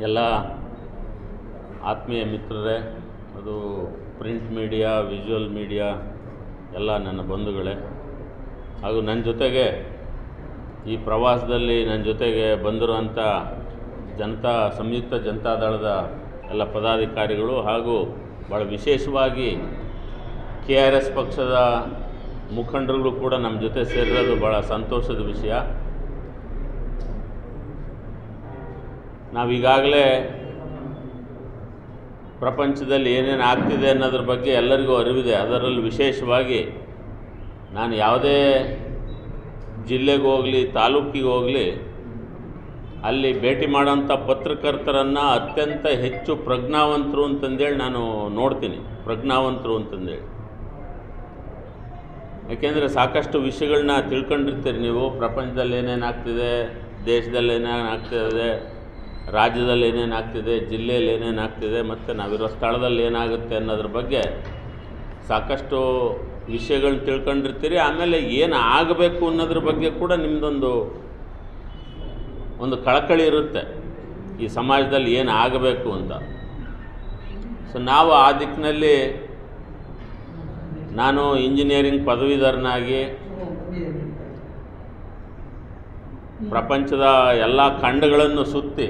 ಎಲ್ಲ ಆತ್ಮೀಯ ಮಿತ್ರರೇ, ಅದು ಪ್ರಿಂಟ್ ಮೀಡಿಯಾ, ವಿಜುವಲ್ ಮೀಡಿಯಾ, ಎಲ್ಲ ನನ್ನ ಬಂಧುಗಳೇ. ಹಾಗೂ ನನ್ನ ಜೊತೆಗೆ ಈ ಪ್ರವಾಸದಲ್ಲಿ ನನ್ನ ಜೊತೆಗೆ ಬಂದಿರುವಂಥ ಜನತಾ, ಸಂಯುಕ್ತ ಜನತಾದಳದ ಎಲ್ಲ ಪದಾಧಿಕಾರಿಗಳು ಹಾಗೂ ಭಾಳ ವಿಶೇಷವಾಗಿ ಕೆ ಆರ್ ಎಸ್ ಪಕ್ಷದ ಮುಖಂಡರುಗಳು ಕೂಡ ನಮ್ಮ ಜೊತೆ ಸೇರಿರೋದು ಭಾಳ ಸಂತೋಷದ ವಿಷಯ. ನಾವೀಗಾಗಲೇ ಪ್ರಪಂಚದಲ್ಲಿ ಏನೇನು ಆಗ್ತಿದೆ ಅನ್ನೋದ್ರ ಬಗ್ಗೆ ಎಲ್ಲರಿಗೂ ಅರಿವಿದೆ. ಅದರಲ್ಲಿ ವಿಶೇಷವಾಗಿ ನಾನು ಯಾವುದೇ ಜಿಲ್ಲೆಗೆ ಹೋಗಲಿ, ತಾಲೂಕಿಗೆ ಹೋಗಲಿ, ಅಲ್ಲಿ ಭೇಟಿ ಮಾಡೋಂಥ ಪತ್ರಕರ್ತರನ್ನು ಅತ್ಯಂತ ಹೆಚ್ಚು ಪ್ರಜ್ಞಾವಂತರು ಅಂತಂದೇಳಿ ನಾನು ನೋಡ್ತೀನಿ. ಪ್ರಜ್ಞಾವಂತರು ಅಂತಂದೇಳಿ. ಯಾಕೆಂದರೆ ಸಾಕಷ್ಟು ವಿಷಯಗಳನ್ನ ತಿಳ್ಕೊಂಡಿರ್ತೀರಿ ನೀವು. ಪ್ರಪಂಚದಲ್ಲಿ ಏನೇನು ಆಗ್ತಿದೆ, ದೇಶದಲ್ಲಿ ಏನೇನು ಆಗ್ತಿದೆ ರಾಜ್ಯದಲ್ಲಿ ಏನೇನು ಆಗ್ತಿದೆ, ಜಿಲ್ಲೆಯಲ್ಲಿ ಏನೇನು ಆಗ್ತಿದೆ ಮತ್ತು ನಾವಿರೋ ಸ್ಥಳದಲ್ಲಿ ಏನಾಗುತ್ತೆ ಅನ್ನೋದ್ರ ಬಗ್ಗೆ ಸಾಕಷ್ಟು ವಿಷಯಗಳನ್ನ ತಿಳ್ಕೊಂಡಿರ್ತೀರಿ. ಆಮೇಲೆ ಏನು ಆಗಬೇಕು ಅನ್ನೋದ್ರ ಬಗ್ಗೆ ಕೂಡ ನಿಮ್ಮದೊಂದು ಒಂದು ಕಳಕಳಿ ಇರುತ್ತೆ. ಈ ಸಮಾಜದಲ್ಲಿ ಏನು ಆಗಬೇಕು ಅಂತ. ಸೊ ನಾವು ಆ ದಿಕ್ಕಿನಲ್ಲಿ ನಾನು ಇಂಜಿನಿಯರಿಂಗ್ ಪದವೀಧರನಾಗಿ ಪ್ರಪಂಚದ ಎಲ್ಲ ಖಂಡಗಳನ್ನು ಸುತ್ತಿ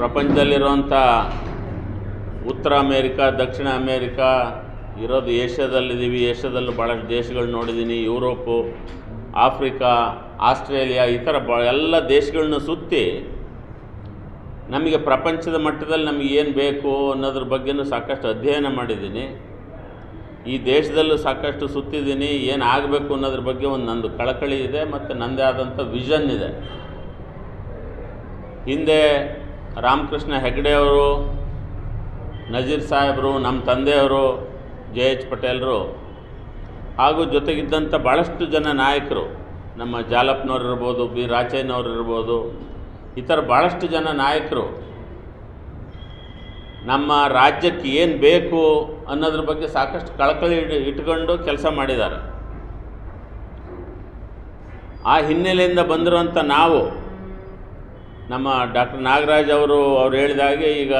ಪ್ರಪಂಚದಲ್ಲಿರುವಂಥ ಉತ್ತರ ಅಮೇರಿಕಾ, ದಕ್ಷಿಣ ಅಮೇರಿಕಾ, ಇರೋದು ಏಷ್ಯಾದಲ್ಲಿದ್ದೀವಿ. ಏಷ್ಯಾದಲ್ಲೂ ಭಾಳಷ್ಟು ದೇಶಗಳು ನೋಡಿದ್ದೀನಿ. ಯುರೋಪು, ಆಫ್ರಿಕಾ, ಆಸ್ಟ್ರೇಲಿಯಾ, ಈ ಥರ ಬ, ಎಲ್ಲ ದೇಶಗಳನ್ನ ಸುತ್ತಿ ನಮಗೆ ಪ್ರಪಂಚದ ಮಟ್ಟದಲ್ಲಿ ನಮಗೆ ಏನು ಬೇಕು ಅನ್ನೋದ್ರ ಬಗ್ಗೆನೂ ಸಾಕಷ್ಟು ಅಧ್ಯಯನ ಮಾಡಿದ್ದೀನಿ. ಈ ದೇಶದಲ್ಲೂ ಸಾಕಷ್ಟು ಸುತ್ತಿದ್ದೀನಿ. ಏನು ಆಗಬೇಕು ಅನ್ನೋದ್ರ ಬಗ್ಗೆ ಒಂದು ನಂದು ಕಳಕಳಿ ಇದೆ ಮತ್ತು ನನ್ನದೇ ಆದಂಥ ವಿಷನ್ ಇದೆ. ಹಿಂದೆ ರಾಮಕೃಷ್ಣ ಹೆಗ್ಡೆಯವರು ನಜೀರ್ ಸಾಹೇಬರು, ನಮ್ಮ ತಂದೆಯವರು, ಜೆ ಎಚ್ ಪಟೇಲರು ಹಾಗೂ ಜೊತೆಗಿದ್ದಂಥ ಭಾಳಷ್ಟು ಜನ ನಾಯಕರು, ನಮ್ಮ ಜಾಲಪ್ಪನವ್ರು ಇರ್ಬೋದು ಬಿ ರಾಚಯ್ಯನವ್ರು ಇರ್ಬೋದು ಈ ಥರ ಭಾಳಷ್ಟು ಜನ ನಾಯಕರು, ನಮ್ಮ ರಾಜ್ಯಕ್ಕೆ ಏನು ಬೇಕು ಅನ್ನೋದ್ರ ಬಗ್ಗೆ ಸಾಕಷ್ಟು ಕಳಕಳಿ ಇಟ್- ಇಟ್ಕೊಂಡು ಕೆಲಸ ಮಾಡಿದ್ದಾರೆ. ಆ ಹಿನ್ನೆಲೆಯಿಂದ ಬಂದಿರುವಂಥ ನಾವು ನಮ್ಮ ಡಾಕ್ಟರ್ ನಾಗರಾಜ್ ಅವರು, ಅವ್ರು ಹೇಳಿದ ಹಾಗೆ ಈಗ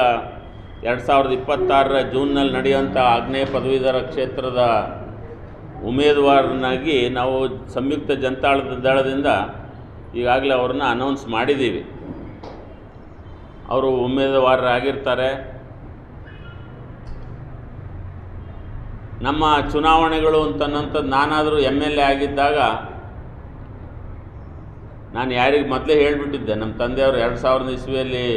ಎರಡು ಸಾವಿರದ ಇಪ್ಪತ್ತಾರರ ಜೂನ್ನಲ್ಲಿ ನಡೆಯುವಂಥ ಆಗ್ನೇಯ ಪದವೀಧರ ಕ್ಷೇತ್ರದ ಉಮೇದುವಾರನಾಗಿ ನಾವು ಸಂಯುಕ್ತ ಜನತಾಳದ ದಳದಿಂದ ಈಗಾಗಲೇ ಅವ್ರನ್ನ ಅನೌನ್ಸ್ ಮಾಡಿದ್ದೀವಿ. ಅವರು ಉಮೇದುವಾರರಾಗಿರ್ತಾರೆ ನಮ್ಮ ಚುನಾವಣೆಗಳು ಅಂತನ್ನಂಥದ್ದು, ನಾನಾದರೂ ಎಂ ಎಲ್ ಎ ಆಗಿದ್ದಾಗ ನಾನು ಯಾರಿಗೆ ಮೊದಲೇ ಹೇಳಿಬಿಟ್ಟಿದ್ದೆ, ನಮ್ಮ ತಂದೆಯವರು ಎರಡು ಸಾವಿರದ ಇಸ್ವಿಯಲ್ಲಿ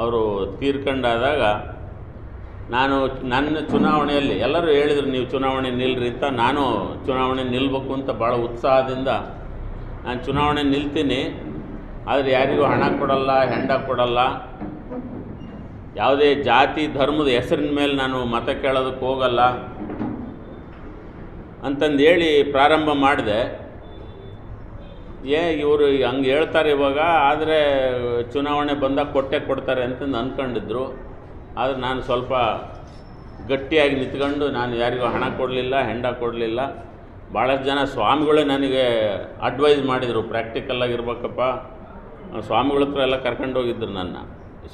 ಅವರು ತೀರ್ಕೊಂಡಾದಾಗ, ನಾನು ನನ್ನ ಚುನಾವಣೆಯಲ್ಲಿ ಎಲ್ಲರೂ ಹೇಳಿದರು, ನೀವು ಚುನಾವಣೆ ನಿಲ್ಲರಿ ಅಂತ, ನಾನು ಚುನಾವಣೆ ನಿಲ್ಲಬೇಕು ಅಂತ ಭಾಳ ಉತ್ಸಾಹದಿಂದ ನಾನು ಚುನಾವಣೆ ನಿಲ್ತೀನಿ, ಆದರೆ ಯಾರಿಗೂ ಹಣ ಕೊಡಲ್ಲ, ಹೆಂಡ ಕೊಡಲ್ಲ. ಯಾವುದೇ ಜಾತಿ, ಧರ್ಮದ ಹೆಸರಿನ ಮೇಲೆ ನಾನು ಮತ ಕೇಳೋದಕ್ಕೆ ಹೋಗಲ್ಲ ಅಂತಂದು ಹೇಳಿ ಪ್ರಾರಂಭ ಮಾಡಿದೆ. ಏ, ಇವರು ಹಂಗೆ ಹೇಳ್ತಾರೆ ಇವಾಗ, ಆದರೆ ಚುನಾವಣೆ ಬಂದಾಗ ಕೊಟ್ಟೆ ಕೊಡ್ತಾರೆ ಅಂತಂದು ಅಂದ್ಕೊಂಡಿದ್ರು ಆದರೆ ನಾನು ಸ್ವಲ್ಪ ಗಟ್ಟಿಯಾಗಿ ನಿಂತ್ಕೊಂಡು ನಾನು ಯಾರಿಗೂ ಹಣ ಕೊಡಲಿಲ್ಲ, ಹೆಂಡ ಕೊಡಲಿಲ್ಲ. ಭಾಳಷ್ಟು ಜನ ಸ್ವಾಮಿಗಳೇ ನನಗೆ ಅಡ್ವೈಸ್ ಮಾಡಿದರು ಪ್ರಾಕ್ಟಿಕಲ್ಲಾಗಿರ್ಬೇಕಪ್ಪ ಸ್ವಾಮಿಗಳ ಹತ್ರ ಎಲ್ಲ ಕರ್ಕೊಂಡು ಹೋಗಿದ್ರು ನನ್ನ.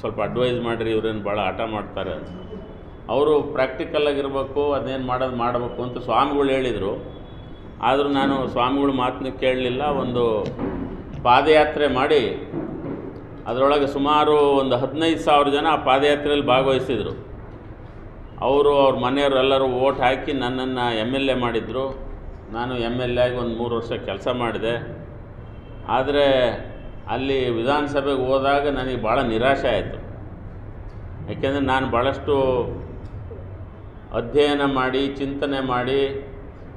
ಸ್ವಲ್ಪ ಅಡ್ವೈಸ್ ಮಾಡಿರಿ, ಇವ್ರೇನು ಭಾಳ ಆಟ ಮಾಡ್ತಾರೆ ಅಂತ. ಅವರು ಪ್ರಾಕ್ಟಿಕಲ್ಲಾಗಿರ್ಬೇಕು ಅದೇನು ಮಾಡೋದು ಮಾಡಬೇಕು ಅಂತ ಸ್ವಾಮಿಗಳು ಹೇಳಿದರು. ಆದರೂ ನಾನು ಸ್ವಾಮಿಗಳ ಮಾತನ್ನ ಕೇಳಲಿಲ್ಲ, ಒಂದು ಪಾದಯಾತ್ರೆ ಮಾಡಿ ಅದರೊಳಗೆ ಸುಮಾರು ಒಂದು ಹದಿನೈದು ಸಾವಿರ ಜನ ಆ ಪಾದಯಾತ್ರೆಯಲ್ಲಿ ಭಾಗವಹಿಸಿದರು. ಅವರು ಅವ್ರ ಮನೆಯವರು ಎಲ್ಲರೂ ಓಟ್ ಹಾಕಿ ನನ್ನನ್ನು ಎಂ ಎಲ್ ಎ ಮಾಡಿದರು. ನಾನು ಎಂ ಎಲ್ ಎ ಆಗಿ ಒಂದು ಮೂರು ವರ್ಷ ಕೆಲಸ ಮಾಡಿದೆ. ಆದರೆ ಅಲ್ಲಿ ವಿಧಾನಸಭೆಗೆ ಹೋದಾಗ ನನಗೆ ಭಾಳ ನಿರಾಶೆ ಆಯಿತು. ಯಾಕೆಂದರೆ ನಾನು ಭಾಳಷ್ಟು ಅಧ್ಯಯನ ಮಾಡಿ, ಚಿಂತನೆ ಮಾಡಿ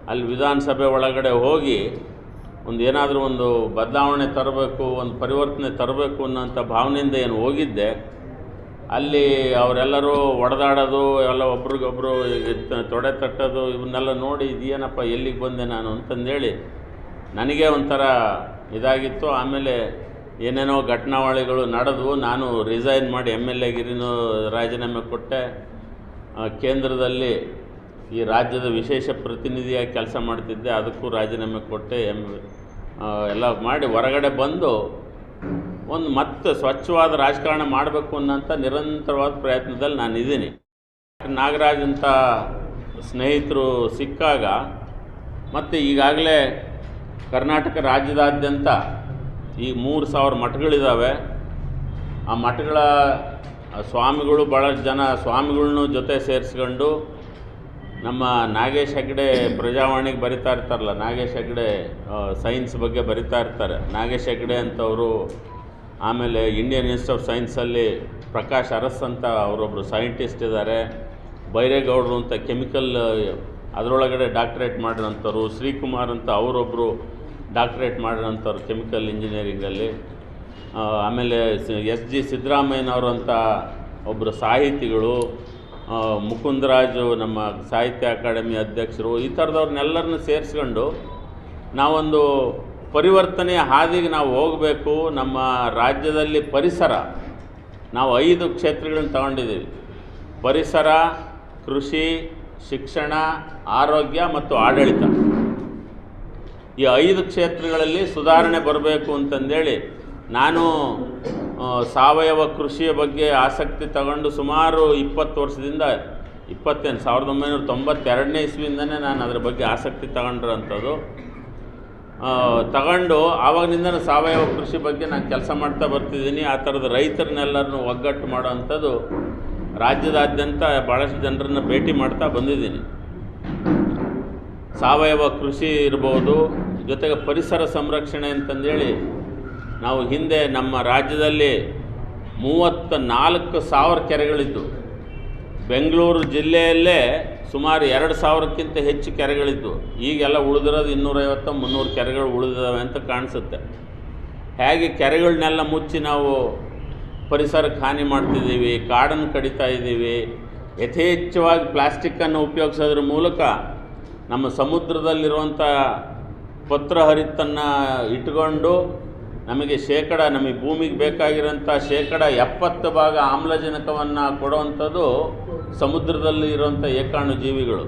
ಅಲ್ಲಿ ವಿಧಾನಸಭೆ ಒಳಗಡೆ ಹೋಗಿ ಒಂದು ಏನಾದರೂ ಒಂದು ಬದಲಾವಣೆ ತರಬೇಕು, ಒಂದು ಪರಿವರ್ತನೆ ತರಬೇಕು ಅನ್ನೋಂಥ ಭಾವನೆಯಿಂದ ಏನು ಹೋಗಿದ್ದೆ, ಅಲ್ಲಿ ಅವರೆಲ್ಲರೂ ಒಡೆದಾಡೋದು, ಎಲ್ಲ ಒಬ್ರಿಗೊಬ್ರು ಇದ್- ತೊಡೆ ತಟ್ಟೋದು, ಇವನ್ನೆಲ್ಲ ನೋಡಿ ಇದೇನಪ್ಪ ಎಲ್ಲಿಗೆ ಬಂದೆ ನಾನು ಅಂತಂದೇಳಿ ನನಗೆ ಒಂಥರ ಇದಾಗಿತ್ತು. ಆಮೇಲೆ ಏನೇನೋ ಘಟನಾವಳಿಗಳು ನಡೆದವು ನಾನು ರಿಸೈನ್ ಮಾಡಿ ಎಂ ಎಲ್ ಎಗಿರಿನೂ ರಾಜೀನಾಮೆ ಕೊಟ್ಟೆ. ಕೇಂದ್ರದಲ್ಲಿ ಈ ರಾಜ್ಯದ ವಿಶೇಷ ಪ್ರತಿನಿಧಿಯಾಗಿ ಕೆಲಸ ಮಾಡ್ತಿದ್ದೆ. ಅದಕ್ಕೂ ರಾಜೀನಾಮೆ ಕೊಟ್ಟೆ. ಎಂ ಎಲ್ಲ ಮಾಡಿ ಹೊರಗಡೆ ಬಂದು ಒಂದು ಮತ್ತೆ ಸ್ವಚ್ಛವಾದ ರಾಜಕಾರಣ ಮಾಡಬೇಕು ಅನ್ನೋಂಥ ನಿರಂತರವಾದ ಪ್ರಯತ್ನದಲ್ಲಿ ನಾನು ಇದ್ದೀನಿ ನಾಗರಾಜ್ ಅಂತ ಸ್ನೇಹಿತರು ಸಿಕ್ಕಾಗ ಮತ್ತು ಈಗಾಗಲೇ ಕರ್ನಾಟಕ ರಾಜ್ಯದಾದ್ಯಂತ ಈ ಮೂರು ಸಾವಿರ ಮಠಗಳಿದ್ದಾವೆ ಆ ಮಠಗಳ ಸ್ವಾಮಿಗಳು ಭಾಳ ಜನ ಸ್ವಾಮಿಗಳನ್ನೂ ಜೊತೆ ಸೇರಿಸ್ಕೊಂಡು ನಮ್ಮ ನಾಗೇಶ್ ಹೆಗ್ಡೆ ಪ್ರಜಾವಾಣಿಗೆ ಬರಿತಾ ಇರ್ತಾರಲ್ಲ, ನಾಗೇಶ್ ಹೆಗ್ಡೆ ಸೈನ್ಸ್ ಬಗ್ಗೆ ಬರಿತಾ ಇರ್ತಾರೆ. ನಾಗೇಶ್ ಹೆಗ್ಡೆ ಅಂತವರು ಆಮೇಲೆ ಇಂಡಿಯನ್ ಇನ್ಸ್ಟಿಟ್ಯೂಟ್ ಆಫ್ ಸೈನ್ಸಲ್ಲಿ ಪ್ರಕಾಶ್ ಅರಸ್ ಅಂತ ಅವರೊಬ್ಬರು ಸೈಂಟಿಸ್ಟ್ ಇದ್ದಾರೆ ಬೈರೇಗೌಡರು ಅಂತ ಕೆಮಿಕಲ್ ಅದರೊಳಗಡೆ ಡಾಕ್ಟ್ರೇಟ್ ಮಾಡಿರೋಂಥವ್ರು. ಶ್ರೀಕುಮಾರ್ ಅಂತ ಅವರೊಬ್ಬರು ಡಾಕ್ಟ್ರೇಟ್ ಮಾಡಿರೋಂಥವ್ರು ಕೆಮಿಕಲ್ ಇಂಜಿನಿಯರಿಂಗಲ್ಲಿ ಆಮೇಲೆ ಎಸ್ ಜಿ ಸಿದ್ದರಾಮಯ್ಯನವರು ಅಂತ ಒಬ್ಬರು ಸಾಹಿತಿಗಳು. ಮುಕುಂದರಾಜು ನಮ್ಮ ಸಾಹಿತ್ಯ ಅಕಾಡೆಮಿ ಅಧ್ಯಕ್ಷರು, ಈ ಥರದವ್ರನ್ನೆಲ್ಲರನ್ನು ಸೇರಿಸ್ಕೊಂಡು ನಾವೊಂದು ಪರಿವರ್ತನೆಯ ಹಾದಿಗೆ ನಾವು ಹೋಗಬೇಕು, ನಮ್ಮ ರಾಜ್ಯದಲ್ಲಿ ಪರಿಸರ. ನಾವು ಐದು ಕ್ಷೇತ್ರಗಳನ್ನು ತಗೊಂಡಿದ್ದೀವಿ. ಪರಿಸರ, ಕೃಷಿ, ಶಿಕ್ಷಣ, ಆರೋಗ್ಯ ಮತ್ತು ಆಡಳಿತ. ಈ ಐದು ಕ್ಷೇತ್ರಗಳಲ್ಲಿ ಸುಧಾರಣೆ ಬರಬೇಕು ಅಂತಂದೇಳಿ ನಾನು ಸಾವಯವ ಕೃಷಿಯ ಬಗ್ಗೆ ಆಸಕ್ತಿ ತಗೊಂಡು ಸುಮಾರು ಇಪ್ಪತ್ತು ವರ್ಷದಿಂದ, ಇಪ್ಪತ್ತೇನು, ಸಾವಿರದ ಒಂಬೈನೂರ ತೊಂಬತ್ತೆರಡನೇ ಇಸ್ವಿಯಿಂದನೇ ನಾನು ಅದರ ಬಗ್ಗೆ ಆಸಕ್ತಿ ತಗೊಂಡಿರೋಂಥದ್ದು. ತಗೊಂಡು ಆವಾಗಿನಿಂದ ಸಾವಯವ ಕೃಷಿ ಬಗ್ಗೆ ನಾನು ಕೆಲಸ ಮಾಡ್ತಾ ಬರ್ತಿದ್ದೀನಿ. ಆ ಥರದ ರೈತರನ್ನೆಲ್ಲರನ್ನು ಒಗ್ಗಟ್ಟು ಮಾಡೋವಂಥದ್ದು ರಾಜ್ಯದಾದ್ಯಂತ ಭಾಳಷ್ಟು ಜನರನ್ನು ಭೇಟಿ ಮಾಡ್ತಾ ಬಂದಿದ್ದೀನಿ. ಸಾವಯವ ಕೃಷಿ ಇರ್ಬೋದು, ಜೊತೆಗೆ ಪರಿಸರ ಸಂರಕ್ಷಣೆ ಅಂತಂದೇಳಿ ನಾವು ಹಿಂದೆ ನಮ್ಮ ರಾಜ್ಯದಲ್ಲಿ ಮೂವತ್ತ ನಾಲ್ಕು ಸಾವಿರ ಕೆರೆಗಳಿದ್ದು ಬೆಂಗಳೂರು ಜಿಲ್ಲೆಯಲ್ಲೇ ಸುಮಾರು ಎರಡು ಸಾವಿರಕ್ಕಿಂತ ಹೆಚ್ಚು ಕೆರೆಗಳಿದ್ದು ಈಗೆಲ್ಲ ಉಳಿದಿರೋದು ಇನ್ನೂರೈವತ್ತು, ಮುನ್ನೂರು ಕೆರೆಗಳು ಉಳಿದಿದ್ದಾವೆ ಅಂತ ಕಾಣಿಸುತ್ತೆ. ಹೇಗೆ ಕೆರೆಗಳನ್ನೆಲ್ಲ ಮುಚ್ಚಿ ನಾವು ಪರಿಸರಕ್ಕೆ ಹಾನಿ ಮಾಡ್ತಿದ್ದೀವಿ, ಕಾಡನ್ನು ಕಡಿತಾ ಇದ್ದೀವಿ, ಯಥೇಚ್ಛವಾಗಿ ಪ್ಲಾಸ್ಟಿಕ್ಕನ್ನು ಉಪಯೋಗಿಸೋದ್ರ ಮೂಲಕ ನಮ್ಮ ಸಮುದ್ರದಲ್ಲಿರುವಂಥ ಪತ್ರ ಹರಿತನ್ನು ಇಟ್ಕೊಂಡು ನಮಗೆ ಶೇಕಡ ನಮಗೆ ಭೂಮಿಗೆ ಬೇಕಾಗಿರೋಂಥ ಶೇಕಡ ಎಪ್ಪತ್ತು ಭಾಗ ಆಮ್ಲಜನಕವನ್ನು ಕೊಡುವಂಥದ್ದು ಸಮುದ್ರದಲ್ಲಿ ಇರುವಂಥ ಏಕಾಣು ಜೀವಿಗಳು.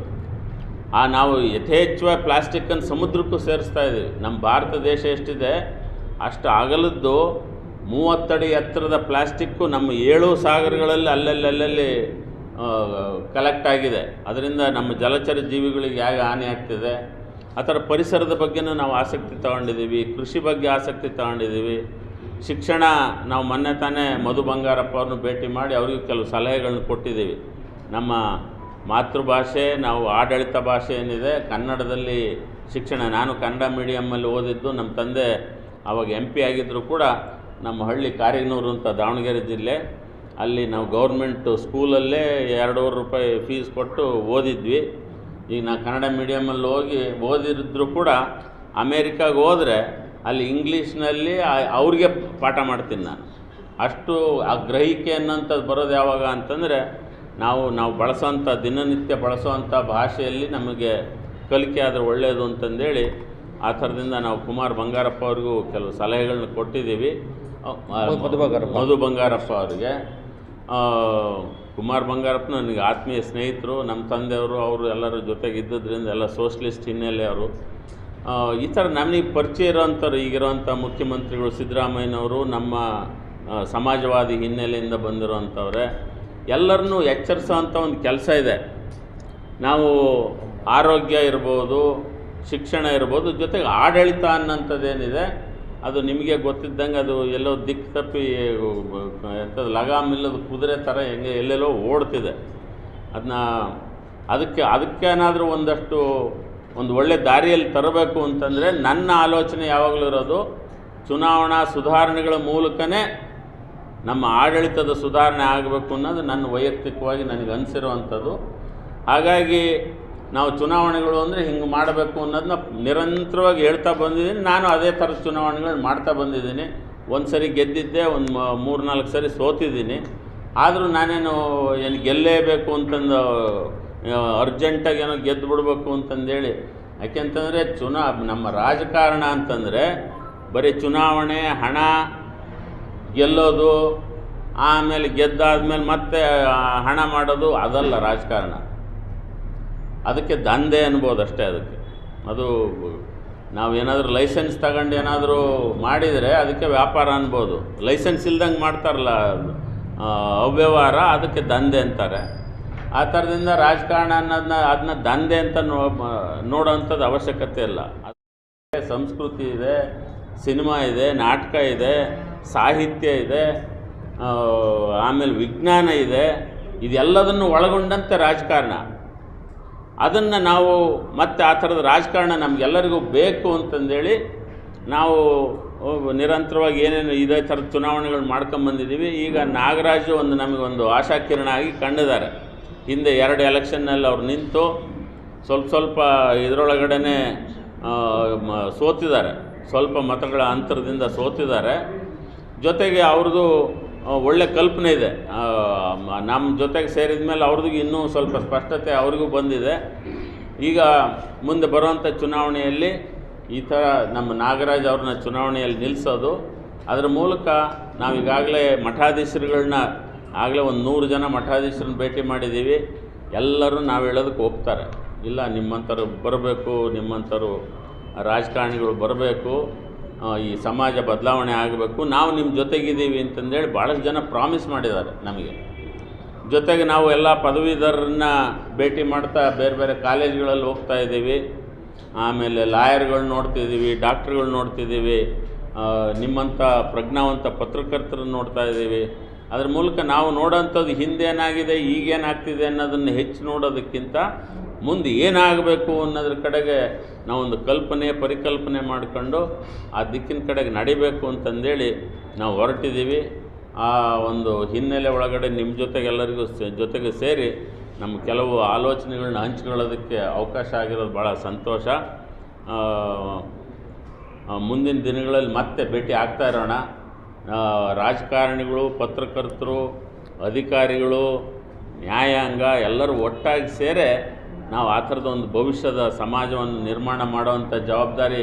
ಆ ನಾವು ಯಥೇಚ್ಛವಾಗಿ ಪ್ಲಾಸ್ಟಿಕ್ಕನ್ನು ಸಮುದ್ರಕ್ಕೂ ಸೇರಿಸ್ತಾ ಇದ್ದೀವಿ. ನಮ್ಮ ಭಾರತ ದೇಶ ಎಷ್ಟಿದೆ, ಅಷ್ಟು ಅಗಲದ್ದು ಮೂವತ್ತಡಿ ಎತ್ತರದ ಪ್ಲಾಸ್ಟಿಕ್ಕು ನಮ್ಮ ಏಳು ಸಾಗರಗಳಲ್ಲಿ ಅಲ್ಲಲ್ಲಿ ಅಲ್ಲಲ್ಲಿ ಕಲೆಕ್ಟ್ ಆಗಿದೆ ಅದರಿಂದ ನಮ್ಮ ಜಲಚರ ಜೀವಿಗಳಿಗೆ ಹೇಗೆ ಹಾನಿ ಆಗ್ತಿದೆ? ಆ ಥರ ಪರಿಸರದ ಬಗ್ಗೆನೂ ನಾವು ಆಸಕ್ತಿ ತಗೊಂಡಿದ್ದೀವಿ, ಕೃಷಿ ಬಗ್ಗೆ ಆಸಕ್ತಿ ತಗೊಂಡಿದ್ದೀವಿ. ಶಿಕ್ಷಣ, ನಾವು ಮೊನ್ನೆ ತಾನೇ ಮಧು ಬಂಗಾರಪ್ಪ ಭೇಟಿ ಮಾಡಿ ಅವ್ರಿಗೆ ಕೆಲವು ಸಲಹೆಗಳನ್ನ ಕೊಟ್ಟಿದ್ದೀವಿ. ನಮ್ಮ ಮಾತೃಭಾಷೆ, ನಾವು ಆಡಳಿತ ಭಾಷೆ ಏನಿದೆ, ಕನ್ನಡದಲ್ಲಿ ಶಿಕ್ಷಣ, ನಾನು ಕನ್ನಡ ಮೀಡಿಯಮ್ಮಲ್ಲಿ ಓದಿದ್ದು, ನಮ್ಮ ತಂದೆ ಆವಾಗ ಎಂ ಪಿ ಆಗಿದ್ದರೂ ಕೂಡ ನಮ್ಮ ಹಳ್ಳಿ ಕಾರಿಗನೂರು ಅಂತ ದಾವಣಗೆರೆ ಜಿಲ್ಲೆ, ಅಲ್ಲಿ ನಾವು ಗೌರ್ಮೆಂಟು ಸ್ಕೂಲಲ್ಲೇ ಎರಡೂವರೆ ರೂಪಾಯಿ ಫೀಸ್ ಕೊಟ್ಟು ಓದಿದ್ವಿ. ಈಗ ನಾನು ಕನ್ನಡ ಮೀಡಿಯಮಲ್ಲಿ ಹೋಗಿ ಓದಿದ್ರು ಕೂಡ ಅಮೇರಿಕಾಗೆ ಹೋದರೆ ಅಲ್ಲಿ ಇಂಗ್ಲೀಷ್ನಲ್ಲಿ ಅವ್ರಿಗೆ ಪಾಠ ಮಾಡ್ತೀನಿ ನಾನು. ಅಷ್ಟು ಆ ಗ್ರಹಿಕೆ ಅನ್ನೋಂಥದ್ದು ಬರೋದು ಯಾವಾಗ ಅಂತಂದರೆ ನಾವು ನಾವು ಬಳಸೋಂಥ ದಿನನಿತ್ಯ ಬಳಸೋವಂಥ ಭಾಷೆಯಲ್ಲಿ ನಮಗೆ ಕಲಿಕೆ ಆದರೆ ಒಳ್ಳೆಯದು ಅಂತಂದೇಳಿ ಆ ಥರದಿಂದ ನಾವು ಕುಮಾರ್ ಬಂಗಾರಪ್ಪ ಅವ್ರಿಗೂ ಕೆಲವು ಸಲಹೆಗಳನ್ನ ಕೊಟ್ಟಿದ್ದೀವಿ. ಮಧು ಬಂಗಾರಪ್ಪ. ಅವರಿಗೆ. ಕುಮಾರ್ ಬಂಗಾರಪ್ಪ ನನಗೆ ಆತ್ಮೀಯ ಸ್ನೇಹಿತರು ನಮ್ಮ ತಂದೆಯವರು ಅವರು ಎಲ್ಲರ ಜೊತೆಗೆ ಇದ್ದದ್ರಿಂದ ಎಲ್ಲ ಸೋಷಲಿಸ್ಟ್ ಹಿನ್ನೆಲೆ ಅವರು. ಆ, ಈ ಥರ ನಮಗೆ ಪರಿಚಯ ಇರೋಂಥವ್ರು ಈಗಿರೋಂಥ ಮುಖ್ಯಮಂತ್ರಿಗಳು ಸಿದ್ದರಾಮಯ್ಯನವರು ನಮ್ಮ ಸಮಾಜವಾದಿ ಹಿನ್ನೆಲೆಯಿಂದ ಬಂದಿರೋಂಥವ್ರೆ ಎಲ್ಲರನ್ನೂ ಎಚ್ಚರಿಸೋವಂಥ ಒಂದು ಕೆಲಸ ಇದೆ. ನಾವು ಆರೋಗ್ಯ ಇರ್ಬೋದು ಶಿಕ್ಷಣ ಇರ್ಬೋದು ಜೊತೆಗೆ ಆಡಳಿತ ಅನ್ನೋಂಥದ್ದೇನಿದೆ. ಅದು ನಿಮಗೆ ಗೊತ್ತಿದ್ದಂಗೆ ಅದು ಎಲ್ಲೋ ದಿಕ್ಕು ತಪ್ಪಿ ಎಂಥದ್ದು ಲಗಾಮಿಲ್ಲದ ಕುದುರೆ ಥರ ಹೆಂಗೆ ಎಲ್ಲೆಲ್ಲೋ ಓಡ್ತಿದೆ. ಅದನ್ನ ಅದಕ್ಕೆ, ಅದಕ್ಕೇನಾದರೂ ಒಂದಷ್ಟು, ಒಂದು ಒಳ್ಳೆ ದಾರಿಯಲ್ಲಿ ತರಬೇಕು ಅಂತಂದರೆ ನನ್ನ ಆಲೋಚನೆ ಯಾವಾಗಲೂ ಇರೋದು ಚುನಾವಣಾ ಸುಧಾರಣೆಗಳ ಮೂಲಕನೇ ನಮ್ಮ ಆಡಳಿತದ ಸುಧಾರಣೆ ಆಗಬೇಕು ಅನ್ನೋದು ನನ್ನ ವೈಯಕ್ತಿಕವಾಗಿ ನನಗೆ ಅನಿಸಿರುವಂಥದ್ದು. ಹಾಗಾಗಿ ನಾವು ಚುನಾವಣೆಗಳು ಅಂದರೆ ಹಿಂಗೆ ಮಾಡಬೇಕು ಅನ್ನೋದನ್ನ ನಿರಂತರವಾಗಿ ಹೇಳ್ತಾ ಬಂದಿದ್ದೀನಿ. ನಾನು ಅದೇ ಥರದ ಚುನಾವಣೆಗಳು ಮಾಡ್ತಾ ಬಂದಿದ್ದೀನಿ. ಒಂದು ಸರಿ ಗೆದ್ದಿದ್ದೆ, ಒಂದು ಮೂರು ನಾಲ್ಕು ಸರಿ ಸೋತಿದ್ದೀನಿ. ಆದರೂ ನಾನೇನು ಏನು ಗೆಲ್ಲೇಬೇಕು ಅಂತಂದು ಅರ್ಜೆಂಟಾಗಿ ಏನೋ ಗೆದ್ದು ಬಿಡಬೇಕು ಅಂತಂದೇಳಿ. ಯಾಕೆಂತಂದರೆ ಚುನಾ, ನಮ್ಮ ರಾಜಕಾರಣ ಅಂತಂದರೆ ಬರೀ ಚುನಾವಣೆ, ಹಣ, ಗೆಲ್ಲೋದು, ಆಮೇಲೆ ಗೆದ್ದಾದ್ಮೇಲೆ ಮತ್ತೆ ಹಣ ಮಾಡೋದು ಅದಲ್ಲ ರಾಜಕಾರಣ. ಅದಕ್ಕೆ ದಂಧೆ ಅನ್ಬೋದು ಅಷ್ಟೇ ಅದಕ್ಕೆ. ಅದು ನಾವೇನಾದರೂ ಲೈಸೆನ್ಸ್ ತಗೊಂಡು ಏನಾದರೂ ಮಾಡಿದರೆ ಅದಕ್ಕೆ ವ್ಯಾಪಾರ ಅನ್ಬೋದು. ಲೈಸೆನ್ಸ್ ಇಲ್ದಂಗೆ ಮಾಡ್ತಾರಲ್ಲ ಅವ್ಯವಹಾರ, ಅದಕ್ಕೆ ದಂಧೆ ಅಂತಾರೆ. ಆ ಥರದಿಂದ ರಾಜಕಾರಣ ಅನ್ನೋದನ್ನ ಅದನ್ನ ದಂಧೆ ಅಂತ ನೋ ನೋಡೋವಂಥದ್ದು ಅವಶ್ಯಕತೆ ಇಲ್ಲ. ಸಂಸ್ಕೃತಿ ಇದೆ, ಸಿನಿಮಾ ಇದೆ, ನಾಟಕ ಇದೆ, ಸಾಹಿತ್ಯ ಇದೆ ಆಮೇಲೆ ವಿಜ್ಞಾನ ಇದೆ. ಇದೆಲ್ಲದನ್ನು ಒಳಗೊಂಡಂತೆ ರಾಜಕಾರಣ. ಅದನ್ನು ನಾವು ಮತ್ತೆ ಆ ಥರದ ರಾಜಕಾರಣ ನಮಗೆಲ್ಲರಿಗೂ ಬೇಕು ಅಂತಂದೇಳಿ ನಾವು ನಿರಂತರವಾಗಿ ಏನೇನು ಇದೇ ಥರದ ಚುನಾವಣೆಗಳು ಮಾಡ್ಕೊಂಬಂದಿದ್ದೀವಿ ಈಗ ನಾಗರಾಜು ಒಂದು ನಮಗೊಂದು ಆಶಾಕಿರಣ ಆಗಿ ಕಂಡಿದ್ದಾರೆ. ಹಿಂದೆ ಎರಡು ಎಲೆಕ್ಷನ್ನಲ್ಲಿ ಅವ್ರು ನಿಂತು ಸ್ವಲ್ಪ ಸ್ವಲ್ಪ ಇದರೊಳಗಡೆ ಸೋತಿದ್ದಾರೆ. ಸ್ವಲ್ಪ ಮತಗಳ ಅಂತರದಿಂದ ಸೋತಿದ್ದಾರೆ. ಜೊತೆಗೆ ಅವ್ರದ್ದು ಒಳ್ಳೆ ಕಲ್ಪನೆ ಇದೆ. ನಮ್ಮ ಜೊತೆಗೆ ಸೇರಿದ ಮೇಲೆ ಅವ್ರದ್ದು ಇನ್ನೂ ಸ್ವಲ್ಪ ಸ್ಪಷ್ಟತೆ ಅವ್ರಿಗೂ ಬಂದಿದೆ. ಈಗ ಮುಂದೆ ಬರುವಂಥ ಚುನಾವಣೆಯಲ್ಲಿ ಈ ಥರ ನಮ್ಮ ನಾಗರಾಜ್ ಅವ್ರನ್ನ ಚುನಾವಣೆಯಲ್ಲಿ ನಿಲ್ಲಿಸೋದು ಅದರ ಮೂಲಕ ನಾವೀಗಾಗಲೇ ಮಠಾಧೀಶರುಗಳನ್ನ ಆಗಲೇ ಒಂದು ನೂರು ಜನ ಮಠಾಧೀಶರನ್ನ ಭೇಟಿ ಮಾಡಿದ್ದೀವಿ. ಎಲ್ಲರೂ ನಾವು ಹೇಳೋದಕ್ಕೆ ಒಪ್ತಾರೆ. ಇಲ್ಲ, ನಿಮ್ಮಂಥವ್ರು ಬರಬೇಕು, ನಿಮ್ಮಂಥವ್ರು ರಾಜಕಾರಣಿಗಳು ಬರಬೇಕು. ಈ ಸಮಾಜ ಬದಲಾವಣೆ ಆಗಬೇಕು, ನಾವು ನಿಮ್ಮ ಜೊತೆಗಿದ್ದೀವಿ ಅಂತಂದೇಳಿ ಭಾಳಷ್ಟು ಜನ ಪ್ರಾಮಿಸ್ ಮಾಡಿದ್ದಾರೆ ನಮಗೆ. ಜೊತೆಗೆ ನಾವು ಎಲ್ಲ ಪದವೀಧರರನ್ನ ಭೇಟಿ ಮಾಡ್ತಾ ಬೇರೆ ಬೇರೆ ಕಾಲೇಜ್ಗಳಲ್ಲಿ ಹೋಗ್ತಾ ಇದ್ದೀವಿ. ಆಮೇಲೆ ಲಾಯರ್ಗಳು ನೋಡ್ತಿದ್ದೀವಿ ಡಾಕ್ಟ್ರುಗಳು ನೋಡ್ತಿದ್ದೀವಿ ನಿಮ್ಮಂಥ ಪ್ರಜ್ಞಾವಂತ ಪತ್ರಕರ್ತರನ್ನು ನೋಡ್ತಾ ಇದ್ದೀವಿ. ಅದ್ರ ಮೂಲಕ ನಾವು ನೋಡೋಂಥದ್ದು ಹಿಂದೇನಾಗಿದೆ, ಈಗೇನಾಗ್ತಿದೆ ಅನ್ನೋದನ್ನು ಹೆಚ್ಚು ನೋಡೋದಕ್ಕಿಂತ ಮುಂದೆ ಏನಾಗಬೇಕು ಅನ್ನೋದ್ರ ಕಡೆಗೆ ನಾವೊಂದು ಕಲ್ಪನೆ, ಪರಿಕಲ್ಪನೆ ಮಾಡಿಕೊಂಡು ಆ ದಿಕ್ಕಿನ ಕಡೆಗೆ ನಡಿಬೇಕು ಅಂತಂದೇಳಿ ನಾವು ಹೊರಟಿದ್ದೀವಿ. ಆ ಒಂದು ಹಿನ್ನೆಲೆ ಒಳಗಡೆ ನಿಮ್ಮ ಜೊತೆಗೆ ಎಲ್ಲರಿಗೂ ಜೊತೆಗೆ ಸೇರಿ ನಮ್ಮ ಕೆಲವು ಆಲೋಚನೆಗಳನ್ನ ಹಂಚ್ಕೊಳ್ಳೋದಕ್ಕೆ ಅವಕಾಶ ಆಗಿರೋದು ಭಾಳ ಸಂತೋಷ. ಮುಂದಿನ ದಿನಗಳಲ್ಲಿ ಮತ್ತೆ ಭೇಟಿ ಆಗ್ತಾ ಇರೋಣ. ರಾಜಕಾರಣಿಗಳು, ಪತ್ರಕರ್ತರು, ಅಧಿಕಾರಿಗಳು, ನ್ಯಾಯಾಂಗ ಎಲ್ಲರೂ ಒಟ್ಟಾಗಿ ಸೇರೆ ನಾವು ಆ ಥರದ ಒಂದು ಭವಿಷ್ಯದ ಸಮಾಜವನ್ನು ನಿರ್ಮಾಣ ಮಾಡುವಂಥ ಜವಾಬ್ದಾರಿ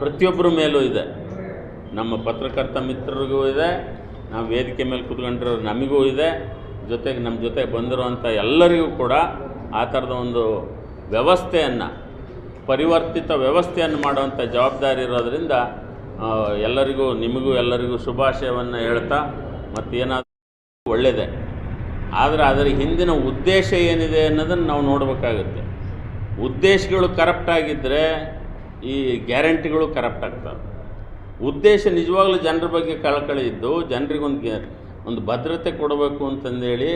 ಪ್ರತಿಯೊಬ್ಬರ ಮೇಲೂ ಇದೆ. ನಮ್ಮ ಪತ್ರಕರ್ತ ಮಿತ್ರರಿಗೂ ಇದೆ, ನಾವು ವೇದಿಕೆ ಮೇಲೆ ಕೂತ್ಕೊಂಡಿರೋ ನಮಗೂ ಇದೆ, ಜೊತೆಗೆ ನಮ್ಮ ಜೊತೆಗೆ ಬಂದಿರುವಂಥ ಎಲ್ಲರಿಗೂ ಕೂಡ ಆ ಥರದ ಒಂದು ವ್ಯವಸ್ಥೆಯನ್ನು, ಪರಿವರ್ತಿತ ವ್ಯವಸ್ಥೆಯನ್ನು ಮಾಡುವಂಥ ಜವಾಬ್ದಾರಿ ಇರೋದರಿಂದ ಎಲ್ಲರಿಗೂ, ನಿಮಗೂ ಎಲ್ಲರಿಗೂ ಶುಭಾಶಯವನ್ನು ಹೇಳ್ತಾ ಮತ್ತೇನಾದರೂ ಒಳ್ಳೆಯದೇ ಆದರೆ ಅದರ ಹಿಂದಿನ ಉದ್ದೇಶ ಏನಿದೆ ಅನ್ನೋದನ್ನು ನಾವು ನೋಡಬೇಕಾಗುತ್ತೆ. ಉದ್ದೇಶಗಳು ಕರಪ್ಟ್ ಆಗಿದ್ದರೆ ಈ ಗ್ಯಾರಂಟಿಗಳು ಕರಪ್ಟ್ ಆಗ್ತವೆ. ಉದ್ದೇಶ ನಿಜವಾಗ್ಲೂ ಜನರ ಬಗ್ಗೆ ಕಳಕಳಿ ಇದ್ದು, ಜನರಿಗೊಂದು ಒಂದು ಭದ್ರತೆ ಕೊಡಬೇಕು ಅಂತಂದೇಳಿ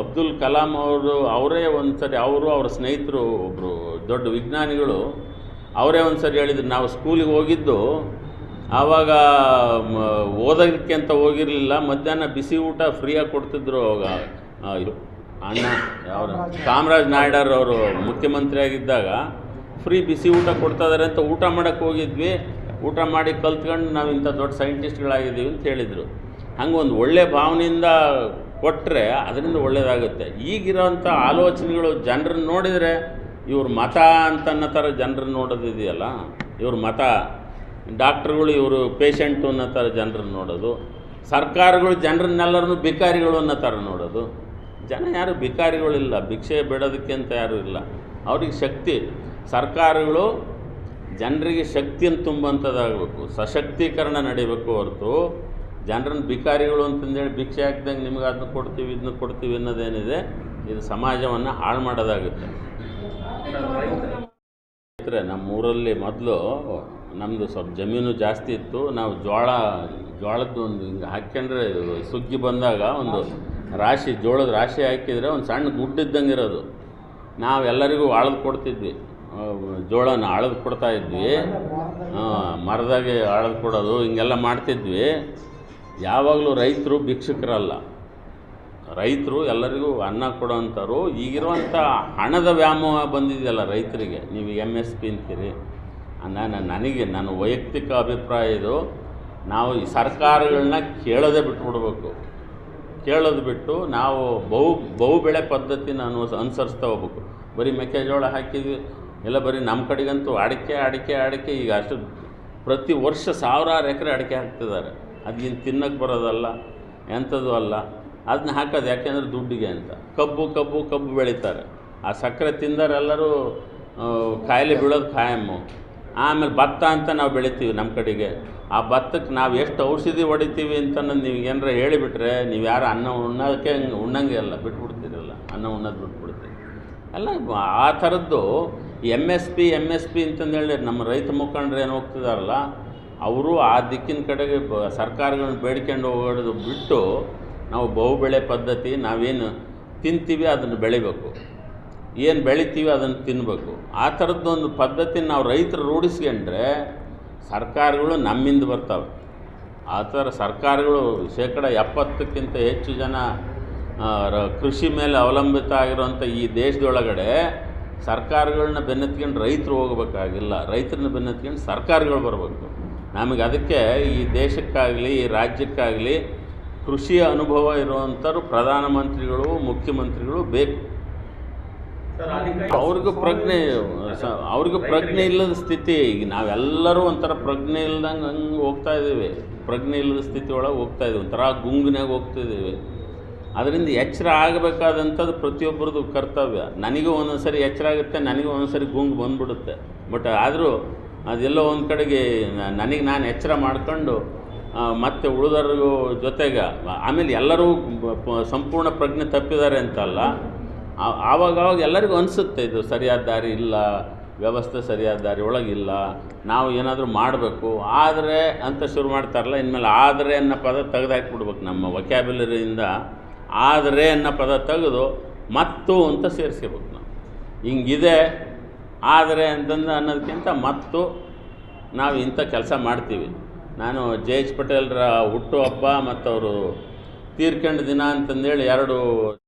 ಅಬ್ದುಲ್ ಕಲಾಂ ಅವರು, ಅವರೇ ಒಂದು ಸರಿ ಅವರು ಅವ್ರ ಸ್ನೇಹಿತರು ಒಬ್ಬರು ದೊಡ್ಡ ವಿಜ್ಞಾನಿಗಳು ಅವರೇ ಒಂದು ಸರಿ ಹೇಳಿದ್ರು, ನಾವು ಸ್ಕೂಲಿಗೆ ಹೋಗಿದ್ದು, ಆವಾಗ ಓದೋದಕ್ಕೆ ಅಂತ ಹೋಗಿರಲಿಲ್ಲ, ಮಧ್ಯಾಹ್ನ ಬಿಸಿ ಊಟ ಫ್ರೀಯಾಗಿ ಕೊಡ್ತಿದ್ರು ಅವಾಗ. ಇದು, ಅಣ್ಣ ಅವರು ಕಾಮರಾಜ್ ನಾಯ್ಡರ್ ಅವರು ಮುಖ್ಯಮಂತ್ರಿ ಆಗಿದ್ದಾಗ ಫ್ರೀ ಬಿಸಿ ಊಟ ಕೊಡ್ತಾ ಇದಾರೆ ಅಂತ ಊಟ ಮಾಡೋಕ್ಕೆ ಹೋಗಿದ್ವಿ. ಊಟ ಮಾಡಿ ಕಲ್ತ್ಕೊಂಡು ನಾವು ಇಂಥ ದೊಡ್ಡ ಸೈಂಟಿಸ್ಟ್ಗಳಾಗಿದ್ದೀವಿ ಅಂತ ಹೇಳಿದರು. ಹಂಗೆ ಒಂದು ಒಳ್ಳೆ ಭಾವನೆಯಿಂದ ಕೊಟ್ಟರೆ ಅದರಿಂದ ಒಳ್ಳೆಯದಾಗುತ್ತೆ ಈಗಿರೋಂಥ ಆಲೋಚನೆಗಳು ಜನರನ್ನ ನೋಡಿದರೆ ಇವ್ರ ಮತ ಅಂತ ಅನ್ನೋ ಥರ ಜನರು ನೋಡೋದಿದೆಯಲ್ಲ, ಇವ್ರ ಮತ, ಡಾಕ್ಟ್ರುಗಳು ಇವರು ಪೇಷಂಟು ಅನ್ನೋ ಥರ ಜನರನ್ನು ನೋಡೋದು, ಸರ್ಕಾರಗಳು ಜನರನ್ನೆಲ್ಲರೂ ಭಿಕಾರಿಗಳು ಅನ್ನೋ ಥರ ನೋಡೋದು. ಜನ ಯಾರು ಭಿಕಾರಿಗಳಿಲ್ಲ, ಭಿಕ್ಷೆ ಬಿಡೋದಕ್ಕೆ ಅಂತ ಯಾರೂ ಇಲ್ಲ. ಅವ್ರಿಗೆ ಶಕ್ತಿ, ಸರ್ಕಾರಗಳು ಜನರಿಗೆ ಶಕ್ತಿಯನ್ನು ತುಂಬುವಂಥದ್ದಾಗಬೇಕು ಸಶಕ್ತೀಕರಣ ನಡೀಬೇಕು ಹೊರತು ಜನರನ್ನು ಭಿಕಾರಿಗಳು ಅಂತಂದೇಳಿ ಭಿಕ್ಷೆ ಹಾಕ್ದಂಗೆ ನಿಮ್ಗೆ ಅದನ್ನ ಕೊಡ್ತೀವಿ, ಇದನ್ನ ಕೊಡ್ತೀವಿ ಅನ್ನೋದೇನಿದೆ, ಇದು ಸಮಾಜವನ್ನು ಹಾಳು ಮಾಡೋದಾಗುತ್ತೆ. ರೈತರೇ ನಮ್ಮ ಊರಲ್ಲಿ ಮೊದಲು ನಮ್ಮದು ಸ್ವಲ್ಪ ಜಮೀನು ಜಾಸ್ತಿ ಇತ್ತು. ನಾವು ಜೋಳ ಜೋಳದ್ದು ಒಂದು ಹಿಂಗೆ ಹಾಕ್ಕೊಂಡ್ರೆ ಸುಗ್ಗಿ ಬಂದಾಗ ಒಂದು ರಾಶಿ, ಜೋಳದ ರಾಶಿ ಹಾಕಿದರೆ ಒಂದು ಸಣ್ಣ ಗುಡ್ಡಿದ್ದಂಗೆ ಇರೋದು. ನಾವು ಎಲ್ಲರಿಗೂ ಆಳದು ಕೊಡ್ತಿದ್ವಿ. ಜೋಳನ ಆಳದು ಕೊಡ್ತಾ ಇದ್ವಿ. ಮರದಾಗೆ ಆಳದು ಕೊಡೋದು ಹಿಂಗೆಲ್ಲ ಮಾಡ್ತಿದ್ವಿ. ಯಾವಾಗಲೂ ರೈತರು ಭಿಕ್ಷುಕರಲ್ಲ. ರೈತರು ಎಲ್ಲರಿಗೂ ಅನ್ನ ಕೊಡೋವಂಥವ್ರು. ಈಗಿರುವಂಥ ಹಣದ ವ್ಯಾಮೋಹ ಬಂದಿದೆಯಲ್ಲ ರೈತರಿಗೆ. ನೀವು ಎಂ ಎಸ್ ಪಿ ಅಂತೀರಿ. ನಾನು, ನನಗೆ, ನನ್ನ ವೈಯಕ್ತಿಕ ಅಭಿಪ್ರಾಯ ಇದು. ನಾವು ಈ ಸರ್ಕಾರಗಳನ್ನ ಕೇಳೋದೇ ಬಿಟ್ಬಿಡ್ಬೇಕು. ಕೇಳೋದು ಬಿಟ್ಟು ನಾವು ಬಹು ಬಹು ಬೆಳೆ ಪದ್ಧತಿ ನಾನು ಅನುಸರಿಸ್ತಾ ಹೋಗ್ಬೇಕು. ಬರೀ ಮೆಕ್ಕೆಜೋಳ ಹಾಕಿದ್ವಿ. ಎಲ್ಲ ಬರೀ ನಮ್ಮ ಕಡೆಗಂತೂ ಅಡಿಕೆ ಅಡಿಕೆ ಅಡಿಕೆ. ಈಗ ಅಷ್ಟು ಪ್ರತಿ ವರ್ಷ ಸಾವಿರಾರು ಎಕರೆ ಅಡಿಕೆ ಹಾಕ್ತಿದ್ದಾರೆ. ಅದೇನು ತಿನ್ನಕ್ಕೆ ಬರೋದಲ್ಲ. ಎಂಥದ್ದು ಅಲ್ಲ. ಅದನ್ನ ಹಾಕೋದು, ಯಾಕೆಂದ್ರೆ ದುಡ್ಡಿಗೆ ಅಂತ. ಕಬ್ಬು ಕಬ್ಬು ಕಬ್ಬು ಬೆಳೀತಾರೆ. ಆ ಸಕ್ಕರೆ ತಿಂದರೆಲ್ಲರೂ ಕಾಯಿಲೆ ಬೀಳೋದು ಖಾಯಮ್ಮು ಆಮೇಲೆ ಭತ್ತ ಅಂತ ನಾವು ಬೆಳಿತೀವಿ ನಮ್ಮ ಕಡೆಗೆ. ಆ ಭತ್ತಕ್ಕೆ ನಾವು ಎಷ್ಟು ಔಷಧಿ ಹೊಡಿತೀವಿ ಅಂತ ನೀವು ಏನಾರ ಹೇಳಿಬಿಟ್ರೆ, ನೀವು ಯಾರು ಅನ್ನ ಉಣ್ಣೋಕ್ಕೆ ಉಣ್ಣಂಗೆ ಅಲ್ಲ, ಬಿಟ್ಬಿಡ್ತೀರಲ್ಲ. ಅನ್ನ ಉಣ್ಣೋದು ಬಿಟ್ಬಿಡ್ತೀರಿ. ಅಲ್ಲ ಆ ಥರದ್ದು M S P M S P ಅಂತಂದೇಳಿ ನಮ್ಮ ರೈತ ಮುಖಂಡರು ಏನು ಹೋಗ್ತಿದಾರಲ್ಲ, ಅವರು ಆ ದಿಕ್ಕಿನ ಕಡೆಗೆ ಸರ್ಕಾರಗಳನ್ನ ಬೇಡ್ಕೊಂಡು ಹೋಗೋದು ಬಿಟ್ಟು ನಾವು ಬಹುಬೆಳೆ ಪದ್ಧತಿ, ನಾವೇನು ತಿಂತೀವಿ, ಅದನ್ನು ಬೆಳಿಬೇಕು. ಏನು ಬೆಳಿತೀವಿ, ಅದನ್ನು ತಿನ್ನಬೇಕು ಆ ಥರದ್ದೊಂದು ಪದ್ಧತಿ ನಾವು ರೈತರು ರೂಢಿಸ್ಕೊಂಡ್ರೆ ಸರ್ಕಾರಗಳು ನಮ್ಮಿಂದ ಬರ್ತವೆ. ಆ ಥರ ಸರ್ಕಾರಗಳು ಶೇಕಡ ಎಪ್ಪತ್ತಕ್ಕಿಂತ ಹೆಚ್ಚು ಜನ ಕೃಷಿ ಮೇಲೆ ಅವಲಂಬಿತ ಆಗಿರುವಂಥ ಈ ದೇಶದೊಳಗಡೆ ಸರ್ಕಾರಗಳನ್ನ ಬೆನ್ನತ್ಕೊಂಡು ರೈತರು ಹೋಗಬೇಕಾಗಿಲ್ಲ. ರೈತರನ್ನ ಬೆನ್ನತ್ಕೊಂಡು ಸರ್ಕಾರಗಳು ಬರಬೇಕು. ನಮಗೆ ಅದಕ್ಕೆ ಈ ದೇಶಕ್ಕಾಗಲಿ, ಈ ರಾಜ್ಯಕ್ಕಾಗಲಿ ಕೃಷಿಯ ಅನುಭವ ಇರುವಂಥವ್ರು ಪ್ರಧಾನಮಂತ್ರಿಗಳು, ಮುಖ್ಯಮಂತ್ರಿಗಳು ಬೇಕು. ಅವ್ರಿಗೂ ಪ್ರಜ್ಞೆ ಅವ್ರಿಗೂ ಪ್ರಜ್ಞೆ ಇಲ್ಲದ ಸ್ಥಿತಿ. ಈಗ ನಾವೆಲ್ಲರೂ ಒಂಥರ ಪ್ರಜ್ಞೆ ಇಲ್ದಂಗೆ ಹಂಗೆ ಹೋಗ್ತಾ ಇದ್ದೀವಿ. ಪ್ರಜ್ಞೆ ಇಲ್ಲದ ಸ್ಥಿತಿ ಒಳಗೆ ಹೋಗ್ತಾ ಇದ್ದೀವಿ. ಒಂಥರ ಗುಂಗಿನಾಗ ಹೋಗ್ತಿದ್ದೀವಿ ಅದರಿಂದ ಎಚ್ಚರ ಆಗಬೇಕಾದಂಥದ್ದು ಪ್ರತಿಯೊಬ್ಬರದ್ದು ಕರ್ತವ್ಯ. ನನಗೂ ಒಂದೊಂದು ಸರಿ ಎಚ್ಚರ ಆಗುತ್ತೆ, ನನಗೂ ಒಂದೊಂದು ಸರಿ ಗುಂಗು ಬಂದ್ಬಿಡುತ್ತೆ. ಬಟ್ ಆದರೂ ಅದೆಲ್ಲೋ ಒಂದು ಕಡೆಗೆ ನನಗೆ ನಾನು ಎಚ್ಚರ ಮಾಡ್ಕೊಂಡು ಮತ್ತೆ ಉಳಿದವ್ರ ಜೊತೆಗೆ, ಆಮೇಲೆ ಎಲ್ಲರೂ ಸಂಪೂರ್ಣ ಪ್ರಜ್ಞೆ ತಪ್ಪಿದ್ದಾರೆ ಅಂತಲ್ಲ ಆವಾಗವಾಗ ಆವಾಗ ಆವಾಗ ಎಲ್ಲರಿಗೂ ಅನಿಸುತ್ತೆ ಇದು ಸರಿಯಾದ ದಾರಿ ಇಲ್ಲ, ವ್ಯವಸ್ಥೆ ಸರಿಯಾದ ದಾರಿ ಒಳಗಿಲ್ಲ, ನಾವು ಏನಾದರೂ ಮಾಡಬೇಕು, ಆದರೆ ಅಂತ ಶುರು ಮಾಡ್ತಾರಲ್ಲ, ಇನ್ಮೇಲೆ ಆದರೆ ಅನ್ನೋ ಪದ ತೆಗೆದಾಕ್ಬಿಡ್ಬೇಕು ನಮ್ಮ ವೊಕ್ಯಾಬ್ಯುಲರಿಯಿಂದ ಆದರೆ ಅನ್ನೋ ಪದ ತೆಗೆದು ಮತ್ತು ಅಂತ ಸೇರಿಸ್ಕೋಬೇಕು ನಾವು. ಹಿಂಗಿದೆ, ಆದರೆ ಅಂತಂದು ಅನ್ನೋದಕ್ಕಿಂತ ಮತ್ತು ನಾವು ಇಂಥ ಕೆಲಸ ಮಾಡ್ತೀವಿ. ನಾನು ಜೆ ಎಚ್ ಪಟೇಲ್ರ ಹುಟ್ಟುಹಬ್ಬ ಮತ್ತು ಅವರು ತೀರ್ಕೊಂಡ ದಿನ ಅಂತಂದೇಳಿ ಎರಡು